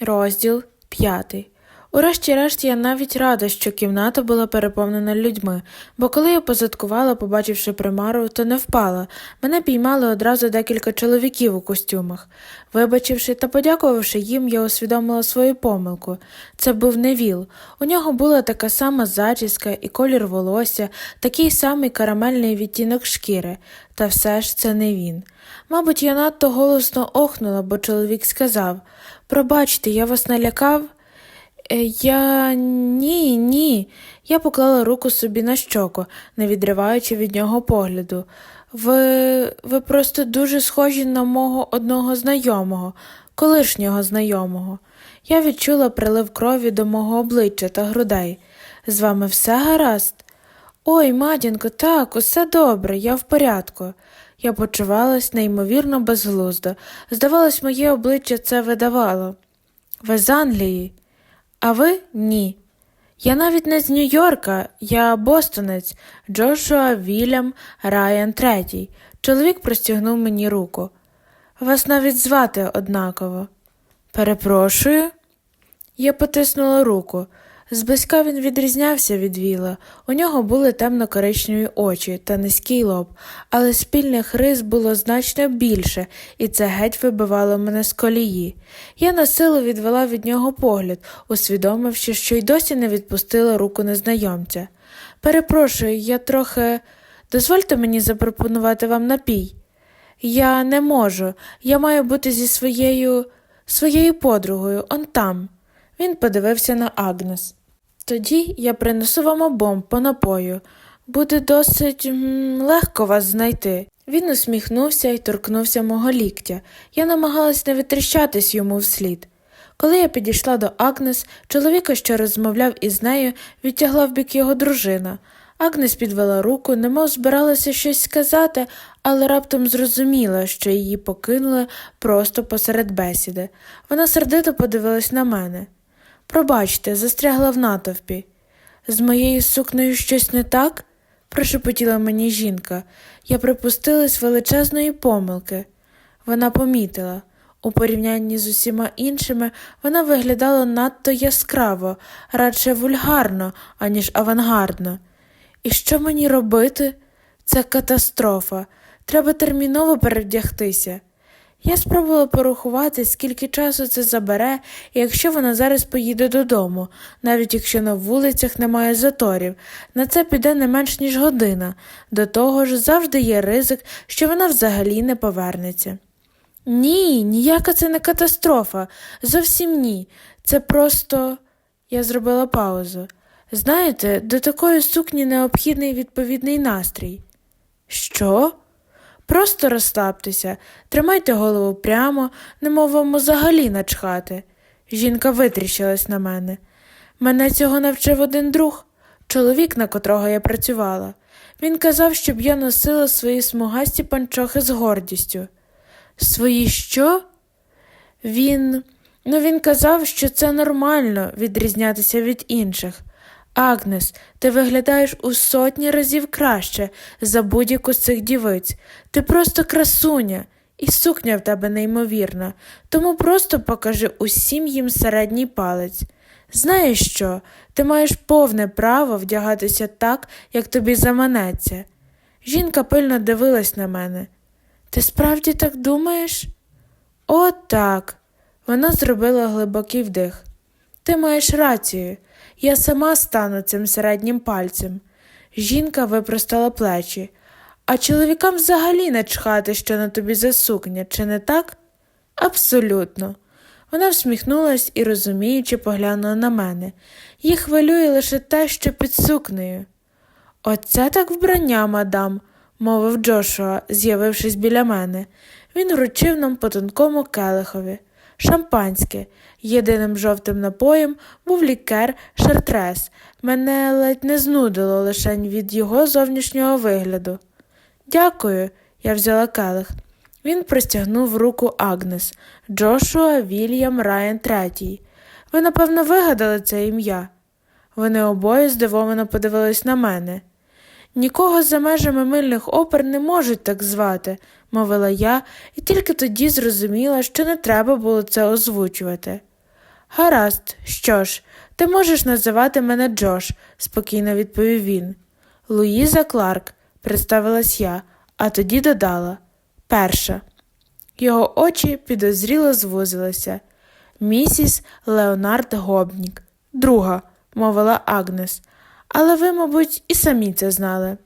Розділ п'ятий. Урешті-решт я навіть рада, що кімната була переповнена людьми, бо коли я позадкувала, побачивши примару, то не впала. Мене піймали одразу декілька чоловіків у костюмах. Вибачивши та подякувавши їм, я усвідомила свою помилку. Це був Невіл. У нього була така сама зачіска і колір волосся, такий самий карамельний відтінок шкіри, та все ж це не він. Мабуть, я надто голосно охнула, бо чоловік сказав Пробачте, я вас налякав. «Е, Я ні, ні. Я поклала руку собі на щоку, не відриваючи від нього погляду. Ви, ви просто дуже схожі на мого одного знайомого, колишнього знайомого. Я відчула прилив крові до мого обличчя та грудей. З вами все гаразд? Ой, матінко, так, усе добре, я в порядку. Я почувалась неймовірно безглуздо. Здавалось, моє обличчя це видавало. Ви з Англії? А ви ні. Я навіть не з Нью-Йорка, я бостонець, Джошуа Вільям Райан Третій. Чоловік простягнув мені руку. Вас навіть звати однаково. Перепрошую. Я потиснула руку. Зблизька він відрізнявся від Віла. У нього були темно-коричневі очі та низький лоб, але спільних рис було значно більше, і це геть вибивало мене з колії. Я на силу відвела від нього погляд, усвідомивши, що й досі не відпустила руку незнайомця. Перепрошую, я трохи. Дозвольте мені запропонувати вам напій. Я не можу. Я маю бути зі своєю своєю подругою, он там. Він подивився на Агнес. Тоді я принесу вам обом по напою. Буде досить легко вас знайти. Він усміхнувся і торкнувся мого ліктя. Я намагалась не витріщатись йому вслід. Коли я підійшла до Агнес, чоловіка, що розмовляв із нею, відтягла в бік його дружина. Агнес підвела руку, немов збиралася щось сказати, але раптом зрозуміла, що її покинули просто посеред бесіди. Вона сердито подивилась на мене. Пробачте, застрягла в натовпі. З моєю сукнею щось не так? прошепотіла мені жінка. Я припустилась величезної помилки. Вона помітила. У порівнянні з усіма іншими вона виглядала надто яскраво, радше вульгарно, аніж авангардно. І що мені робити? Це катастрофа. Треба терміново перевдягтися. Я спробувала порахувати, скільки часу це забере, якщо вона зараз поїде додому, навіть якщо на вулицях немає заторів, на це піде не менш ніж година. До того ж, завжди є ризик, що вона взагалі не повернеться. Ні, ніяка це не катастрофа. Зовсім ні. Це просто. Я зробила паузу. Знаєте, до такої сукні необхідний відповідний настрій. Що? Просто розслабтеся, тримайте голову прямо, немов вам взагалі начхати. Жінка витріщилась на мене. Мене цього навчив один друг, чоловік, на котрого я працювала. Він казав, щоб я носила свої смугасті панчохи з гордістю. Свої що? Він. Ну, він казав, що це нормально відрізнятися від інших. Агнес, ти виглядаєш у сотні разів краще за будь-яку з цих дівиць. Ти просто красуня, і сукня в тебе неймовірна, тому просто покажи усім їм середній палець. Знаєш що, ти маєш повне право вдягатися так, як тобі заманеться. Жінка пильно дивилась на мене. Ти справді так думаєш? О, так. Вона зробила глибокий вдих. Ти маєш рацію. Я сама стану цим середнім пальцем. Жінка випростала плечі. А чоловікам взагалі не чхати, що на тобі за сукня, чи не так? Абсолютно. Вона всміхнулась і, розуміючи, поглянула на мене. Їх хвилює лише те, що під сукнею. Оце так вбрання, мадам, мовив Джошуа, з'явившись біля мене. Він вручив нам по тонкому келихові. Шампанське. Єдиним жовтим напоєм був лікер шартрес. Мене ледь не знудило лишень від його зовнішнього вигляду. Дякую, я взяла келих. Він простягнув руку Агнес Джошуа Вільям Райан Третій. Ви, напевно, вигадали це ім'я. Вони обоє здивовано подивились на мене. Нікого за межами мильних опер не можуть так звати, мовила я, і тільки тоді зрозуміла, що не треба було це озвучувати. Гаразд, що ж, ти можеш називати мене Джош, спокійно відповів він. Луїза Кларк, представилась я, а тоді додала перша. Його очі підозріло звузилися. Місіс Леонард Гобнік. Друга, мовила Агнес. Але ви, мабуть, і самі це знали.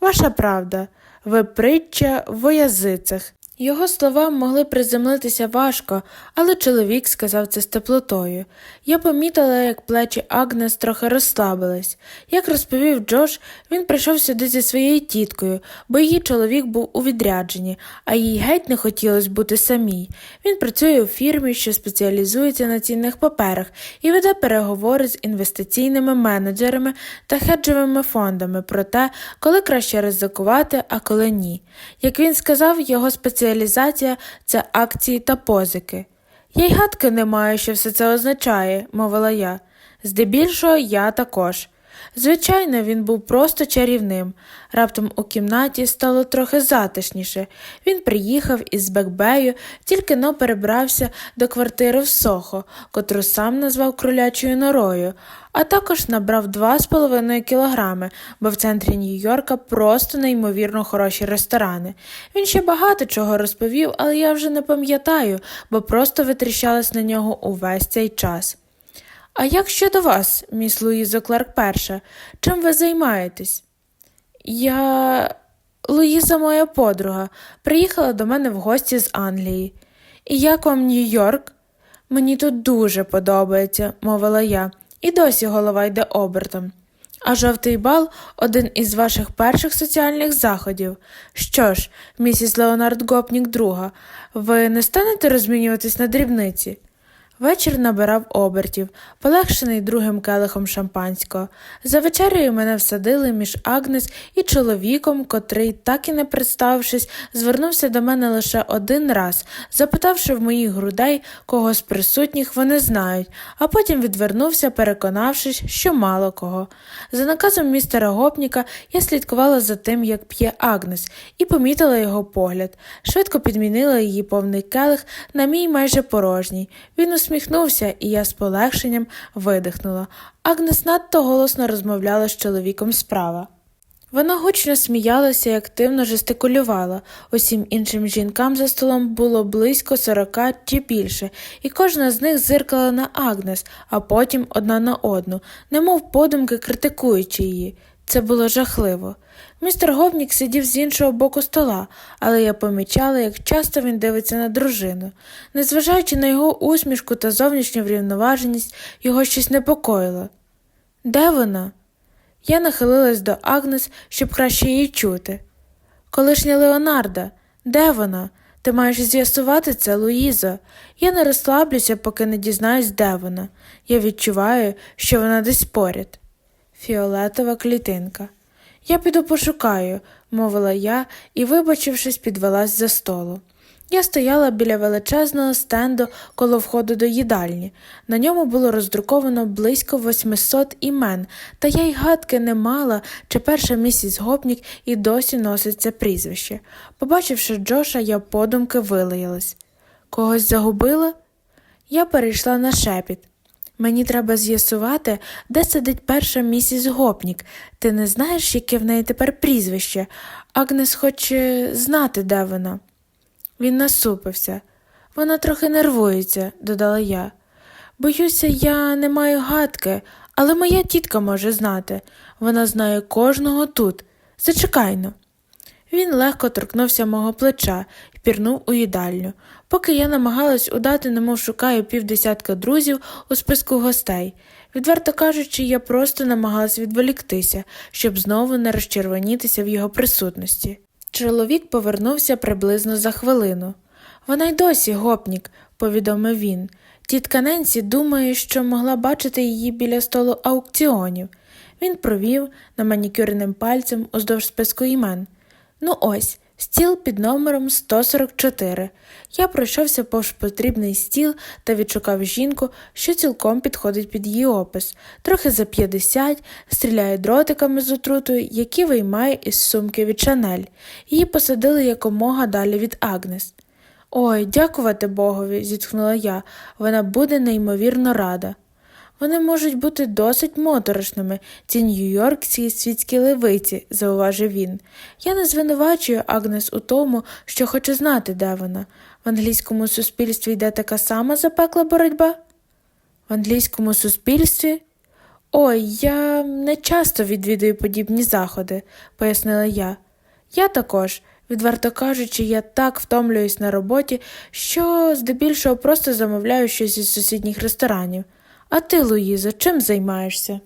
Ваша правда, ви притча в язицях. Його слова могли приземлитися важко, але чоловік сказав це з теплотою. Я помітила, як плечі Агнес трохи розслабились. Як розповів Джош, він прийшов сюди зі своєю тіткою, бо її чоловік був у відрядженні, а їй геть не хотілося бути самій. Він працює у фірмі, що спеціалізується на цінних паперах, і веде переговори з інвестиційними менеджерами та хеджовими фондами про те, коли краще ризикувати, а коли ні. Як він сказав, його спеціалізація це акції та позики. Я й гадки не маю, що все це означає, мовила я. Здебільшого я також. Звичайно, він був просто чарівним. Раптом у кімнаті стало трохи затишніше. Він приїхав із Бекбею, тільки но перебрався до квартири в Сохо, котру сам назвав кролячою норою, а також набрав 2,5 кілограми, бо в центрі Нью-Йорка просто неймовірно хороші ресторани. Він ще багато чого розповів, але я вже не пам'ятаю, бо просто витріщалась на нього увесь цей час. А як щодо вас, міс Луїзо Кларк перша, чим ви займаєтесь? Я. Луїза, моя подруга, приїхала до мене в гості з Англії. І як вам Нью-Йорк? Мені тут дуже подобається, мовила я, і досі голова йде обертом. А жовтий бал один із ваших перших соціальних заходів. Що ж, місіс Леонард Гопнік друга, ви не станете розмінюватись на дрібниці? Вечір набирав обертів, полегшений другим келихом шампанського. За вечерею мене всадили між Агнес і чоловіком, котрий, так і не представившись, звернувся до мене лише один раз, запитавши в моїх грудей, кого з присутніх вони знають, а потім відвернувся, переконавшись, що мало кого. За наказом містера Гопніка я слідкувала за тим, як п'є Агнес, і помітила його погляд. Швидко підмінила її повний келих на мій майже порожній. Він усміхнувся, і я з полегшенням видихнула. Агнес надто голосно розмовляла з чоловіком справа. Вона гучно сміялася і активно жестикулювала. Усім іншим жінкам за столом було близько сорока чи більше, і кожна з них зиркала на Агнес, а потім одна на одну, немов подумки критикуючи її. Це було жахливо. Містер Говнік сидів з іншого боку стола, але я помічала, як часто він дивиться на дружину. Незважаючи на його усмішку та зовнішню врівноваженість, його щось непокоїло. Де вона? Я нахилилась до Агнес, щоб краще її чути. Колишня Леонарда, де вона? Ти маєш з'ясувати це, Луїза. Я не розслаблюся, поки не дізнаюсь, де вона. Я відчуваю, що вона десь поряд. Фіолетова клітинка. Я піду пошукаю, мовила я і, вибачившись, підвелась за столу. Я стояла біля величезного стенду коло входу до їдальні. На ньому було роздруковано близько 800 імен, та я й гадки не мала, чи перша місіс Гопнік і досі носить це прізвище. Побачивши Джоша, я подумки вилаялась. Когось загубила? Я перейшла на шепіт. Мені треба з'ясувати, де сидить перша місіс Гопнік. Ти не знаєш, яке в неї тепер прізвище. Агнес хоче знати, де вона. Він насупився. Вона трохи нервується, додала я. Боюся, я не маю гадки, але моя тітка може знати. Вона знає кожного тут. Зачекайно. Він легко торкнувся мого плеча і пірнув у їдальню, поки я намагалась удати, немов шукаю півдесятка друзів у списку гостей. Відверто кажучи, я просто намагалась відволіктися, щоб знову не розчервонітися в його присутності. Чоловік повернувся приблизно за хвилину. Вона й досі гопнік, повідомив він. Тітка Ненсі думає, що могла бачити її біля столу аукціонів. Він провів на манікюрним пальцем уздовж списку імен. Ну ось, стіл під номером 144. Я пройшовся повз потрібний стіл та відшукав жінку, що цілком підходить під її опис, трохи за 50, стріляє дротиками з отрутою, які виймає із сумки від Шанель. Її посадили якомога далі від Агнес. Ой, дякувати Богові, зітхнула я. Вона буде неймовірно рада. Вони можуть бути досить моторошними, ці нью-йоркські світські левиці, зауважив він. Я не звинувачую Агнес у тому, що хочу знати, де вона. В англійському суспільстві йде така сама запекла боротьба? В англійському суспільстві? Ой, я не часто відвідую подібні заходи, пояснила я. Я також, відверто кажучи, я так втомлююсь на роботі, що здебільшого просто замовляю щось із сусідніх ресторанів. А ти, Луїзо, чим займаєшся?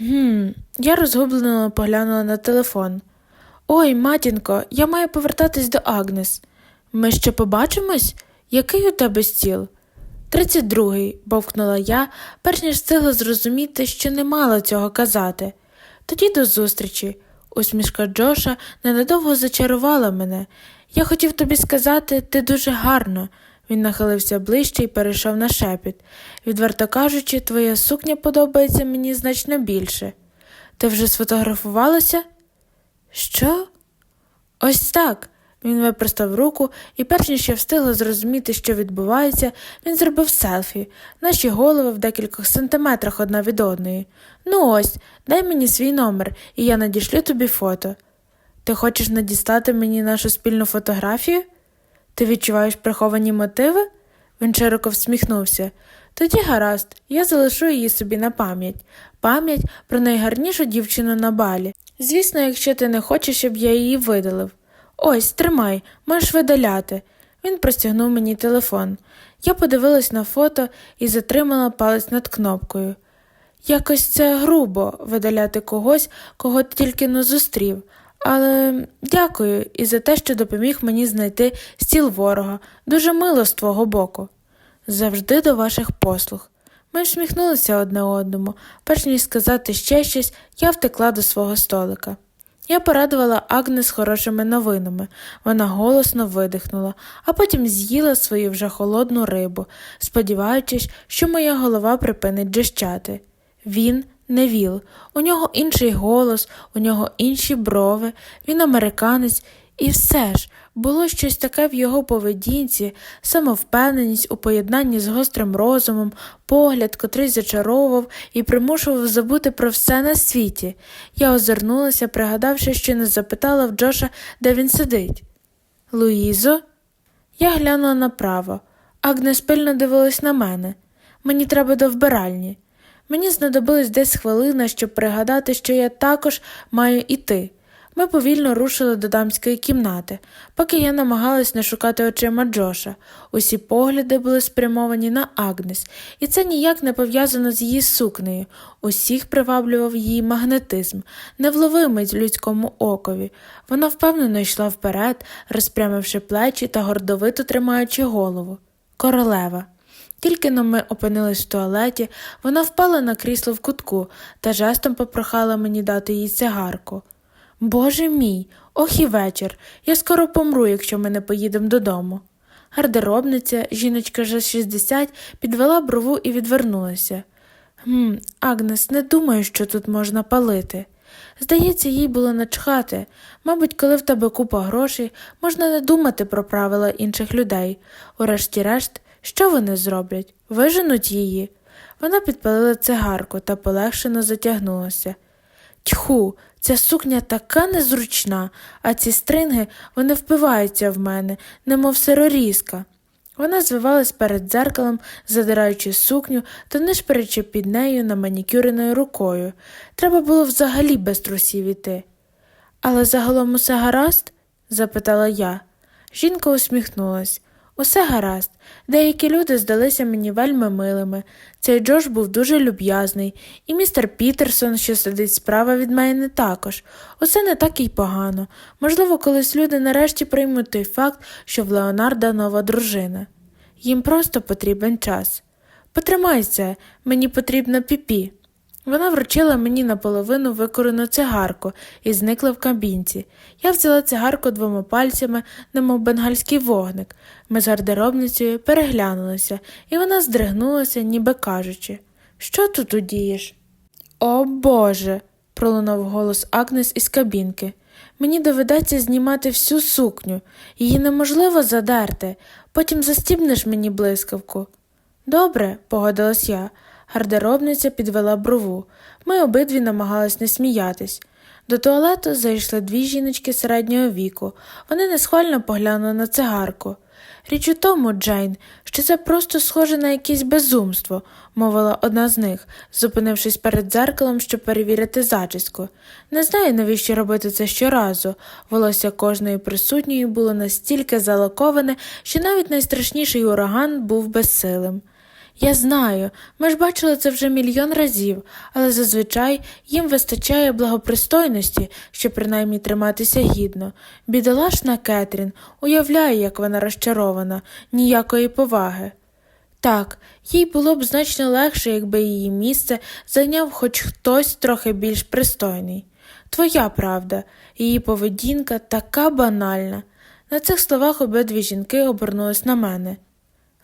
Гм, я розгублено поглянула на телефон. Ой, матінко, я маю повертатись до Агнес. Ми ще побачимось? Який у тебе стіл? Тридцять другий, бовкнула я, перш ніж встигла зрозуміти, що не мала цього казати. Тоді до зустрічі. Усмішка Джоша ненадовго зачарувала мене. Я хотів тобі сказати, ти дуже гарно. Він нахилився ближче і перейшов на шепіт. Відверто кажучи, твоя сукня подобається мені значно більше. Ти вже сфотографувалася? Що? Ось так. Він випростав руку, і перш ніж я встигла зрозуміти, що відбувається, він зробив селфі, наші голови в декількох сантиметрах одна від одної. Ну ось, дай мені свій номер, і я надішлю тобі фото. Ти хочеш надістати мені нашу спільну фотографію? Ти відчуваєш приховані мотиви? Він широко всміхнувся. Тоді гаразд, я залишу її собі на пам'ять, пам'ять про найгарнішу дівчину на балі. Звісно, якщо ти не хочеш, щоб я її видалив. Ось, тримай, можеш видаляти. Він простягнув мені телефон. Я подивилась на фото і затримала палець над кнопкою. Якось це грубо видаляти когось, кого ти тільки не зустрів. Але дякую і за те, що допоміг мені знайти стіл ворога. Дуже мило з твого боку. Завжди до ваших послуг. Ми всміхнулися одне одному, перш ніж сказати ще щось, я втекла до свого столика. Я порадувала Агнес хорошими новинами. Вона голосно видихнула, а потім з'їла свою вже холодну рибу, сподіваючись, що моя голова припинить джищати. Він не віл, у нього інший голос, у нього інші брови, він американець, і все ж було щось таке в його поведінці, самовпевненість у поєднанні з гострим розумом, погляд, котрий зачаровував і примушував забути про все на світі. Я озирнулася, пригадавши, що не запитала в Джоша, де він сидить. Луїзо? Я глянула направо. Агнес пильно дивилась на мене. Мені треба до вбиральні. Мені знадобилось десь хвилина, щоб пригадати, що я також маю іти. Ми повільно рушили до дамської кімнати, поки я намагалась не шукати очима Джоша. Усі погляди були спрямовані на Агнес, і це ніяк не пов'язано з її сукнею. Усіх приваблював її магнетизм, невловимий людському окові. Вона впевнено йшла вперед, розпрямивши плечі та гордовито тримаючи голову. Королева. Тільки но ми опинились в туалеті, вона впала на крісло в кутку та жестом попрохала мені дати їй цигарку. Боже мій, ох і вечір. Я скоро помру, якщо ми не поїдемо додому. Гардеробниця, жіночка вже 60, підвела брову і відвернулася. Гм, Агнес, не думаю, що тут можна палити. Здається, їй було начхати. Мабуть, коли в тебе купа грошей, можна не думати про правила інших людей. Урешті-решт, що вони зроблять? Виженуть її. Вона підпалила цигарку та полегшено затягнулася. Тьху, ця сукня така незручна, а ці стринги вони впиваються в мене, немов сирорізка. Вона звивалась перед дзеркалом, задираючи сукню та нишперечи під нею на манікюреною рукою. Треба було взагалі без трусів іти. Але загалом усе гаразд? запитала я. Жінка усміхнулась. Усе гаразд. Деякі люди здалися мені вельми милими. Цей Джош був дуже люб'язний, і містер Пітерсон, що сидить справа від мене, також. Усе не так і погано. Можливо, колись люди нарешті приймуть той факт, що в Леонарда нова дружина. Їм просто потрібен час. Потримайся, мені потрібна піпі. Вона вручила мені наполовину викорену цигарку і зникла в кабінці. Я взяла цигарку двома пальцями, немов бенгальський вогник. Ми з гардеробницею переглянулися, і вона здригнулася, ніби кажучи, що тут удієш? О Боже. пролунав голос Агнес із кабінки. Мені доведеться знімати всю сукню, її неможливо задерти, потім застібнеш мені блискавку. Добре, погодилась я. Гардеробниця підвела брову. Ми обидві намагались не сміятись. До туалету зайшли дві жіночки середнього віку. Вони несхвально поглянули на цигарку. Річ у тому, Джейн, що це просто схоже на якесь безумство, мовила одна з них, зупинившись перед дзеркалом, щоб перевірити зачіску. Не знаю, навіщо робити це щоразу. Волосся кожної присутньої було настільки залаковане, що навіть найстрашніший ураган був безсилим. Я знаю, ми ж бачили це вже мільйон разів, але зазвичай їм вистачає благопристойності, щоб принаймні триматися гідно. Бідолашна Кетрін уявляє, як вона розчарована, ніякої поваги. Так, їй було б значно легше, якби її місце зайняв хоч хтось трохи більш пристойний. Твоя правда, її поведінка така банальна. На цих словах обидві жінки обернулись на мене.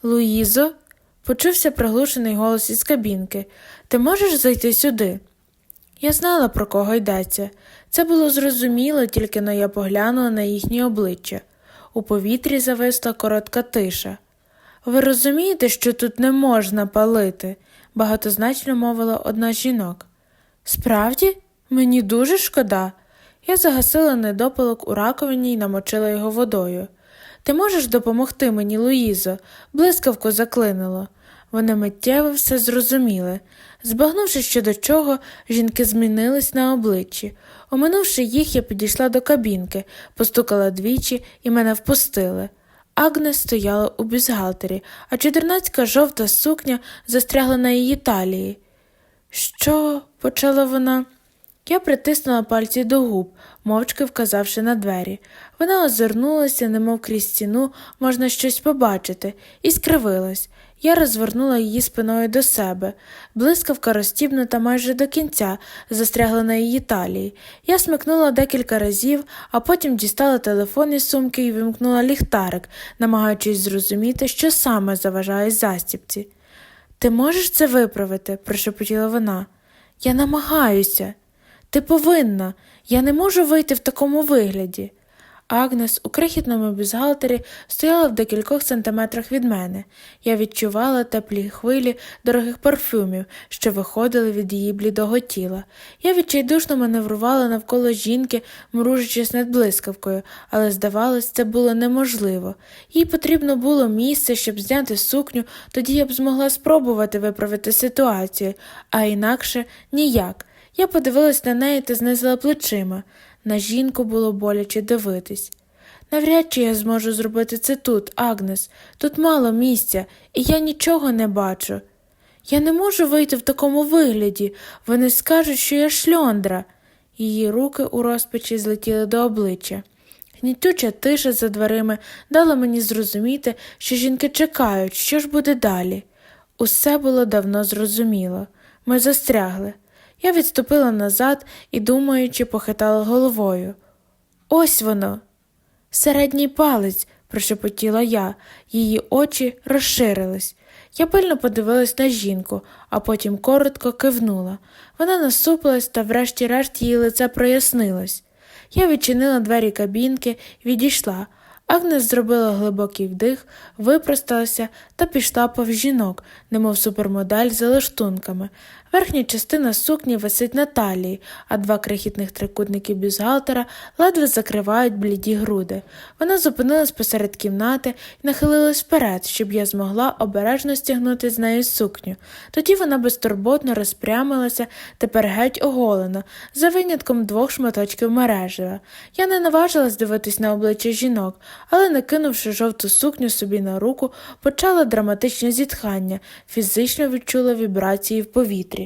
Луїзо, почувся приглушений голос із кабінки. Ти можеш зайти сюди? Я знала, про кого йдеться. Це було зрозуміло, тільки но я поглянула на їхні обличчя. У повітрі зависла коротка тиша. Ви розумієте, що тут не можна палити? багатозначно мовила одна з жінок. Справді, мені дуже шкода. Я загасила недопалок у раковині і намочила його водою. Ти можеш допомогти мені, Луїзо? Блискавку заклинило. Вони миттєво все зрозуміли. Збагнувши, що до чого, жінки змінились на обличчі. Оминувши їх, я підійшла до кабінки, постукала двічі і мене впустили. Агнес стояла у бюзгалтері, а чотирнацька жовта сукня застрягла на її талії. Що? почала вона. Я притиснула пальці до губ, мовчки вказавши на двері. Вона озирнулася, немов крізь стіну можна щось побачити, і скривилась. Я розвернула її спиною до себе. Блискавка розтібнута майже до кінця, застрягла на її талії. Я смикнула декілька разів, а потім дістала телефон із сумки і вимкнула ліхтарик, намагаючись зрозуміти, що саме заважає застіпці. Ти можеш це виправити? прошепотіла вона. Я намагаюся. Ти повинна. Я не можу вийти в такому вигляді. Агнес у крихітному бюзгалтері стояла в декількох сантиметрах від мене. Я відчувала теплі хвилі дорогих парфюмів, що виходили від її блідого тіла. Я відчайдушно маневрувала навколо жінки, мружачись над блискавкою, але, здавалось, це було неможливо. Їй потрібно було місце, щоб зняти сукню, тоді я б змогла спробувати виправити ситуацію, а інакше ніяк. Я подивилась на неї та знизила плечима. На жінку було боляче дивитись. Навряд чи я зможу зробити це тут, Агнес. Тут мало місця, і я нічого не бачу. Я не можу вийти в такому вигляді. Вони скажуть, що я шльондра. Її руки у розпачі злетіли до обличчя. Гнітюча тиша за дверима дала мені зрозуміти, що жінки чекають, що ж буде далі. Усе було давно зрозуміло. Ми застрягли. Я відступила назад і, думаючи, похитала головою. Ось воно. Середній палець, прошепотіла я, її очі розширились. Я пильно подивилась на жінку, а потім коротко кивнула. Вона насупилась та, врешті-решт, її лице прояснилось. Я відчинила двері кабінки відійшла. Агнес зробила глибокий вдих, випросталася та пішла повз жінок, немов супермодель за лаштунками. Верхня частина сукні висить на талії, а два крихітних трикутники бюзгалтера ледве закривають бліді груди. Вона зупинилась посеред кімнати і нахилилась вперед, щоб я змогла обережно стягнути з неї сукню. Тоді вона безтурботно розпрямилася, тепер геть оголена, за винятком двох шматочків мережева. Я не наважилась дивитись на обличчя жінок, але, накинувши жовту сукню собі на руку, почала драматичне зітхання, фізично відчула вібрації в повітрі.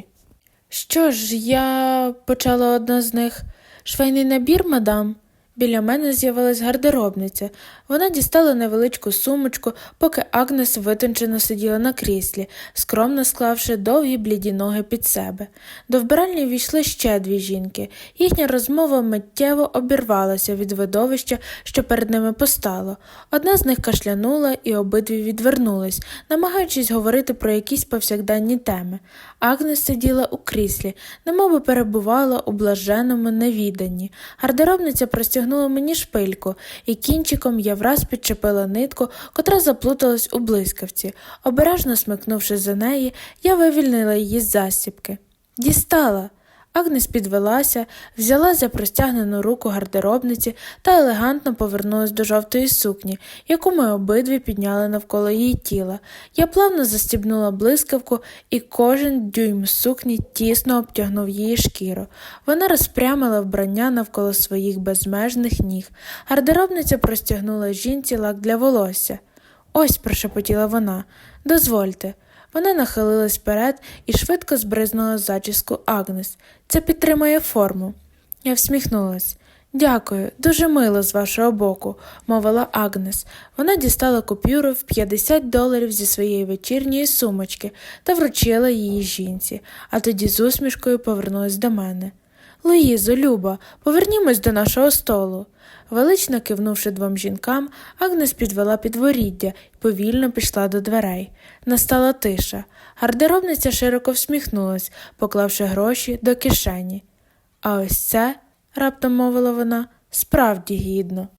Що ж, я почала одна з них. Швейний набір, мадам? Біля мене з'явилась гардеробниця. Вона дістала невеличку сумочку, поки Агнес витончено сиділа на кріслі, скромно склавши довгі бліді ноги під себе. До вбиральні війшли ще дві жінки. Їхня розмова миттєво обірвалася від видовища, що перед ними постало. Одна з них кашлянула, і обидві відвернулись, намагаючись говорити про якісь повсякденні теми. Агнес сиділа у кріслі, немовби перебувала у блаженному невіданні. Гардеробниця простягнула мені шпильку, і кінчиком я враз підчепила нитку, котра заплуталась у блискавці. Обережно смикнувши за неї, я вивільнила її з засібки. Дістала. Агнес підвелася, взяла за простягнену руку гардеробниці та елегантно повернулась до жовтої сукні, яку ми обидві підняли навколо її тіла. Я плавно застібнула блискавку, і кожен дюйм сукні тісно обтягнув її шкіру. Вона розпрямила вбрання навколо своїх безмежних ніг. Гардеробниця простягнула жінці лак для волосся. Ось, прошепотіла вона, дозвольте. Вона нахилилась вперед і швидко збризнула зачіску Агнес. Це підтримує форму. Я всміхнулась. Дякую, дуже мило з вашого боку, мовила Агнес. Вона дістала купюру в 50 доларів зі своєї вечірньої сумочки та вручила її жінці, а тоді з усмішкою повернулась до мене. Луїзо, Люба, повернімось до нашого столу. Велично кивнувши двом жінкам, Агнес підвела підворіддя і повільно пішла до дверей. Настала тиша. Гардеробниця широко всміхнулась, поклавши гроші до кишені. А ось це, раптом мовила вона, справді гідно.